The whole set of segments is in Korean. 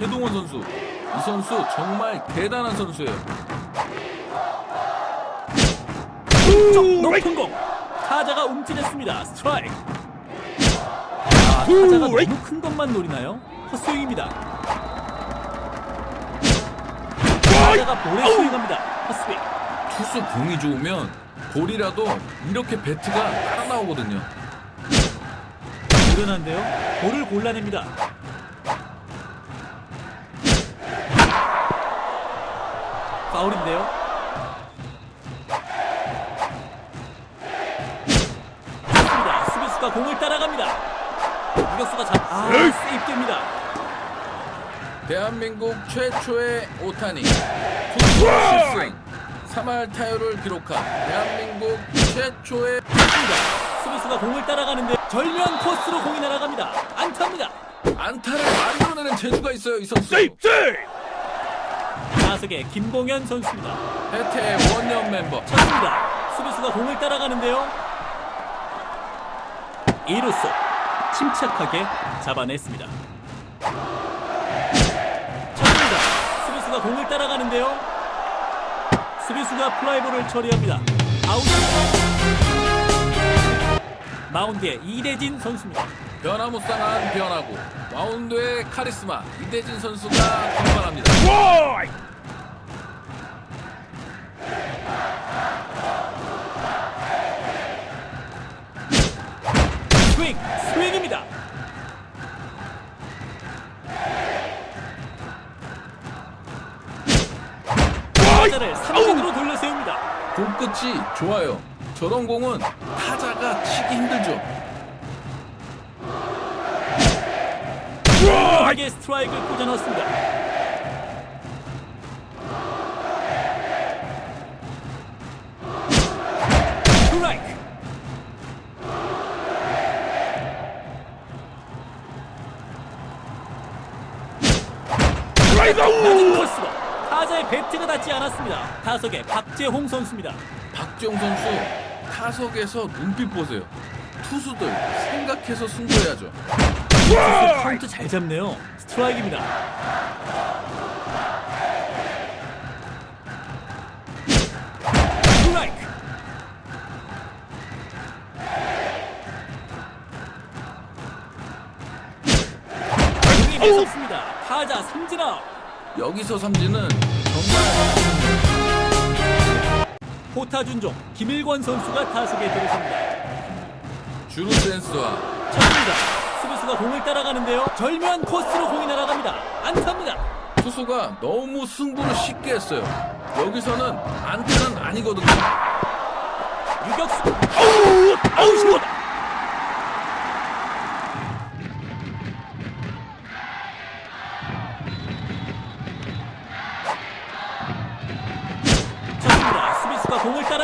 9세 8 최동원 선수. 이 선수 정말 대단한 선수예요. 쪽 높은 공. 타자가 움찔했습니다. 스트라이크. 아, 타자가 너무 큰 것만 노리나요? 헛스윙입니다. 타자가 볼에 스윙합니다. 헛스윙. 투수 공이 좋으면 볼이라도 이렇게 배트가 따라 나오거든요. 유연한데요? 볼을 골라냅니다 파울인데요? 좋습니다. 수비수가 공을 따라갑니다. 유격수가 잡... 아 세이프됩니다. 대한민국 최초의 오타니. 투수 10승 3할 타율을 기록한 대한민국 최초의 좋습니다. 수비수가 공을 따라가는데 절묘한 코스로 공이 날아갑니다. 안타입니다. 안타를 만들어내는 재주가 있어요 이 선수. 타석의 김봉현 선수입니다 해태의 원년 멤버. 쳤습니다. 수비수가 공을 따라가는데요. 2루수 침착하게 잡아냈습니다. 쳤습니다. 수비수가 공을 따라가는데요. 수비수가 플라이볼을 처리합니다. 아웃. 마운드에 이대진 선수입니다. 변화무쌍한 변화구 마운드의 카리스마 이대진 선수가 등판합니다. 스윙, 스윙입니다. 타자를 삼진으로 돌려세웁니다. 공 끝이 좋아요. 저런 공은 타자가 치기 힘들죠. 강하게 스트라이크를 꽂아 넣었습니다. 낮은 코스로 타자의 배트가 닿지 않았습니다. 타석의 박재홍 선수입니다. 박지영 선수 타석에서 눈빛 보세요. 투수들 생각해서 승부해야죠. 투수 카운트 잘 잡네요. 스트라이크입니다. 스트라이크. 공이 매섭습니다. 타자 삼진아. 여기서 삼진은 정말 포타 준종 김일권 선수가 타석에 들어섭니다. 주루 센스와 쳤습니다. 수비수가 공을 따라가는데요. 절묘한 코스로 공이 날아갑니다. 안타입니다. 투수가 너무 승부를 쉽게 했어요. 여기서는 안타는 아니거든요. 유격수 아웃! 아웃입니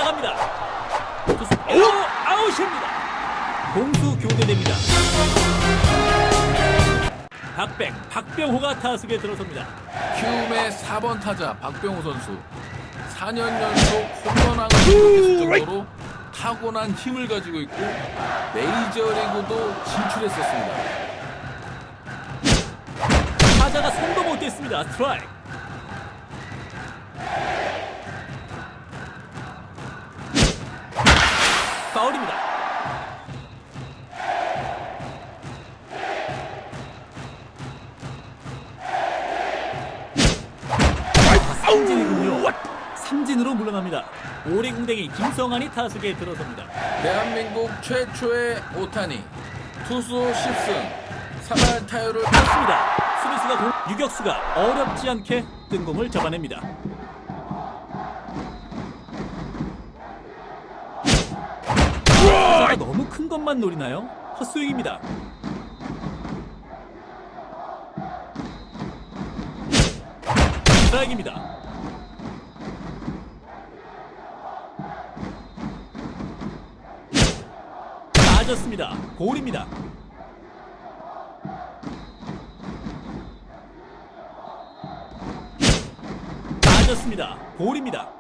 따라갑니다. 투수 오! 아웃입니다. 공수 교대됩니다. 박백, 박병호가 타석에 들어섭니다. 키움의 4번 타자 박병호 선수 4년 연속 홈런왕을 기록했을 정도로 타고난 힘을 가지고 있고 메이저리그도 진출했었습니다. 타자가 손도 못 댔습니다. 스트라이크. 파울입니다. 삼진이군요. 삼진으로 물러납니다. 오리궁뎅이 김성환이 타석에 들어섭니다. 대한민국 최초의 오타니 투수 10승 3할 타율을 맞습니다. 수비수가 공, 유격수가 어렵지 않게 뜬공을 잡아냅니다. 것만 노리나요? 헛스윙입니다. 스트라이크입니다. 맞았습니다. 볼입니다. 맞았습니다. 볼입니다.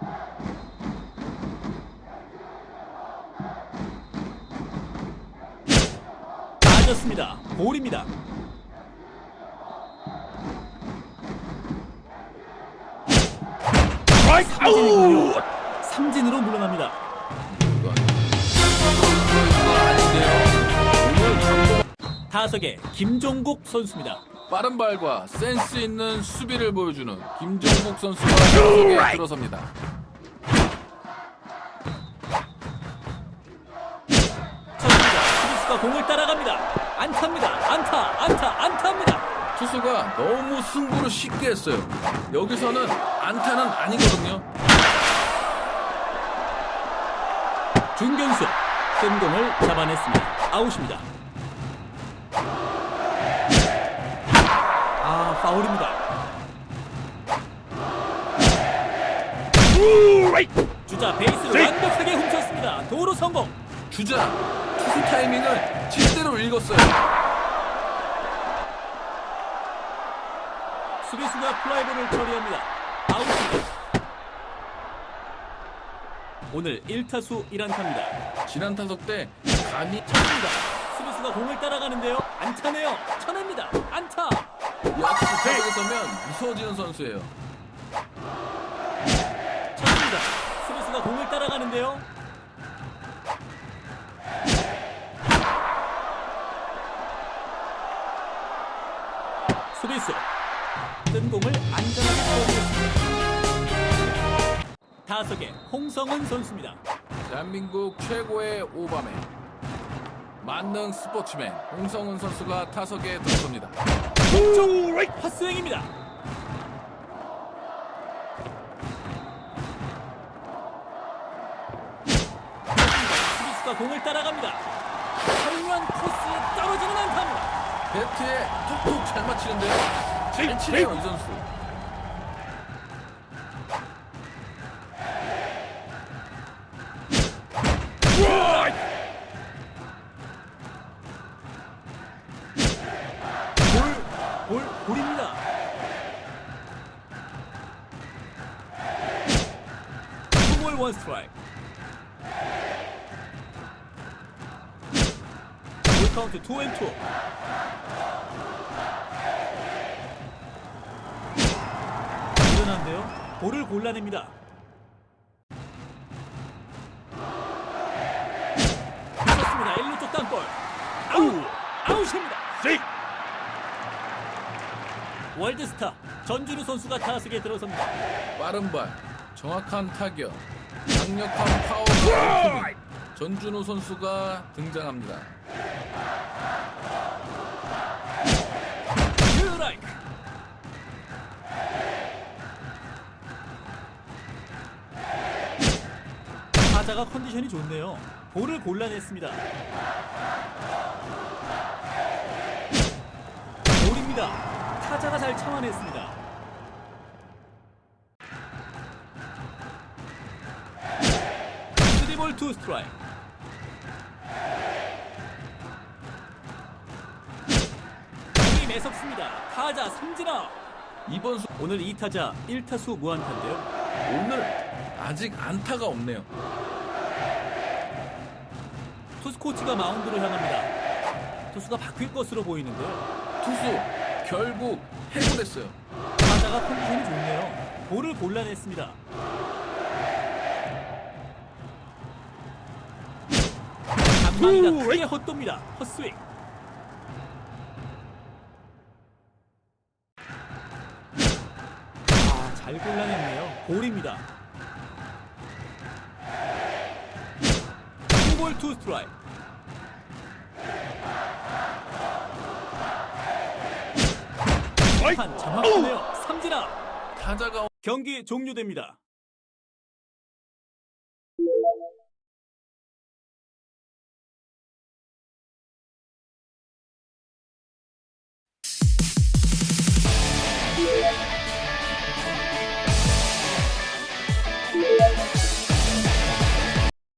맞았습니다. 볼입니다. 삼진으로 물러납니다. 다섯에 김종국 선수입니다. 빠른 발과 센스 있는 수비를 보여주는 김종국 선수가 다섯에 아, 들어섭니다. 공을 따라갑니다. 안타입니다. 안타, 안타, 안타입니다. 투수가 너무 승부를 쉽게 했어요. 여기서는 안타는 아니거든요. 중견수 뜬 공을 잡아냈습니다. 아웃입니다. 아 파울입니다. 주자 베이스를 완벽하게 훔쳤습니다. 도로 성공. 주자 투수 타이밍을 제대로 읽었어요. 수비수가 플라이볼을 처리합니다. 아웃입니다. 오늘 1타수 1안타입니다. 지난 타석 때 감이 쳤습니다. 수비수가 공을 따라가는데요. 안타네요. 쳐냅니다. 안타. 역시 타석에 서면 무서워지는 선수예요. 쳤습니다. 수비수가 공을 따라가는데요. 수비수 뜬 공을 안전하게投入타석에 홍성은 선수입니다. 대한민국 최고의 오바맨 만능 스포츠맨 홍성은 선수가 타석에 들어섭니다. 헛스윙입니다. 수비수가 공을 따라갑니다. 훌륭한 코스에 떨어지는 안타입니다. 배트에 톡톡 잘 맞히는데요. 잘 치네요 이 선수. 투볼 원 스트라이크. 볼 카운트 투앤투. 일어난데요. 볼을 골라냅니다. 좋습니다. 1루 쪽 땅볼. 아웃! 아웃입니다. 월드스타 전준우 선수가 타석에 들어섭니다. 빠른 발, 정확한 타격, 강력한 일품인 전준호 선수가 등장합니다. 타자가 컨디션이 좋네요. 볼을 골라냈습니다. 볼입니다. 타자가 잘 참아냈습니다. 스리볼 투 스트라이크. 매섭습니다. 타자 삼진아. 이번 수 오늘 2타자 1타수 무안타인데요. 오늘 아직 안타가 없네요. 투수 코치가 마운드를 향합니다. 투수가 바뀔 것으로 보이는데요. 투수 결국 해고됐어요. 타자가 컨디션이 좋네요. 볼을 골라냈습니다. 간만이가 크게 헛돕니다. 헛스윙. 아, 잘 골라냈네요. 볼입니다. 볼투 스트라이크. 판 정확하네요. 삼진아. 타자가 경기 종료됩니다.